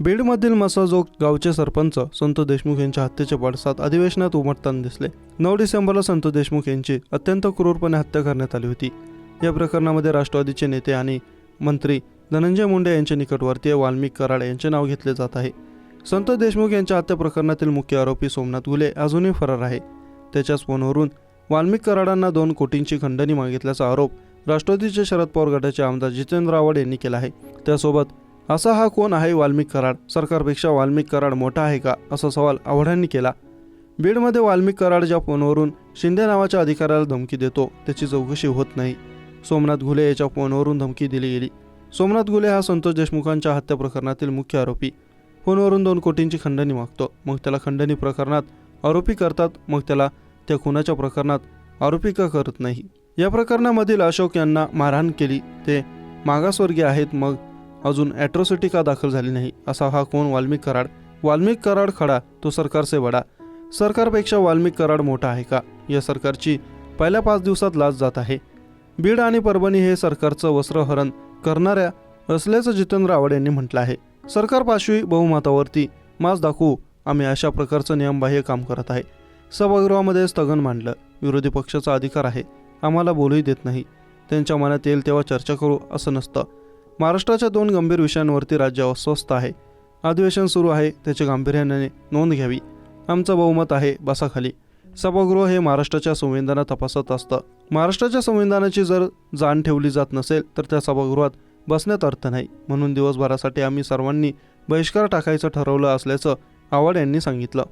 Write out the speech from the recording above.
बीडमधील मसाजोग गावचे सरपंच संत देशमुख यांच्या हत्येचे पडसाद अधिवेशनात उमटताना दिसले. नऊ डिसेंबरला संत देशमुख यांची अत्यंत क्रूरपणे हत्या करण्यात आली होती. या प्रकरणामध्ये राष्ट्रवादीचे नेते आणि मंत्री धनंजय मुंडे यांचे निकटवर्तीय वाल्मिक कराड यांचे नाव घेतले जात आहे. संत देशमुख यांच्या हत्या प्रकरणातील मुख्य आरोपी सोमनाथ गुले अजूनही फरार आहे. त्याच्याच फोनवरून वाल्मिक कराडांना दोन कोटींची खंडणी मागितल्याचा आरोप राष्ट्रवादीचे शरद पवार गटाचे आमदार जितेंद्र आव्हाड यांनी केला आहे. त्यासोबत असा हा कोण आहे वाल्मिक कराड? सरकारपेक्षा वाल्मिक कराड मोठा आहे का? असा सवाल आव्हाडांनी केला. बीडमध्ये वाल्मिक कराड ज्या फोनवरून शिंदे नावाच्या अधिकाऱ्याला धमकी देतो त्याची चौकशी होत नाही. सोमनाथ घुले याच्या फोनवरून धमकी दिली गेली. सोमनाथ घुले हा संतोष देशमुखांच्या हत्या प्रकरणातील मुख्य आरोपी. फोनवरून दोन कोटींची खंडणी मागतो. मग त्याला खंडणी प्रकरणात आरोपी करतात मग त्याला त्या खुनाच्या प्रकरणात आरोपी का करत नाही? या प्रकरणामधील अशोक यांना मारहाण केली. ते मागासवर्गीय आहेत मग अजून ॲट्रॉसिटी का दाखल झाली नाही असा हा कोण वाल्मिक कराड? वाल्मिक कराड खडा तो सरकारचे वडा. सरकारपेक्षा वाल्मिक कराड मोठा आहे का? या सरकारची पहिल्या पाच दिवसात लाच जात आहे. बीड आणि परभणी हे सरकारचं वस्त्रहरण करणाऱ्या असल्याचं जितेंद्र आव्हाड यांनी म्हटलं आहे. सरकार पाशवी बहुमतावरती मास दाखवू आम्ही अशा प्रकारचं नियमबाह्य काम करत आहे. सभागृहामध्ये स्थगन मांडलं. विरोधी पक्षाचा अधिकार आहे. आम्हाला बोलूही देत नाही. त्यांच्या मनात येईल तेव्हा चर्चा करू असं नसतं. महाराष्ट्राच्या दोन गंभीर विषयांवरती राज्य अस्वस्थ आहे. अधिवेशन सुरू आहे. त्याच्या गांभीर्याने नोंद घ्यावी. आमचं बहुमत आहे बसाखाली. सभागृह हे महाराष्ट्राच्या संविधानात तपासत असतं. महाराष्ट्राच्या संविधानाची जर जाण ठेवली जात नसेल तर त्या सभागृहात बसण्यात अर्थ नाही. म्हणून दिवसभरासाठी आम्ही सर्वांनी बहिष्कार टाकायचं ठरवलं असल्याचं आव्हाड यांनी सांगितलं.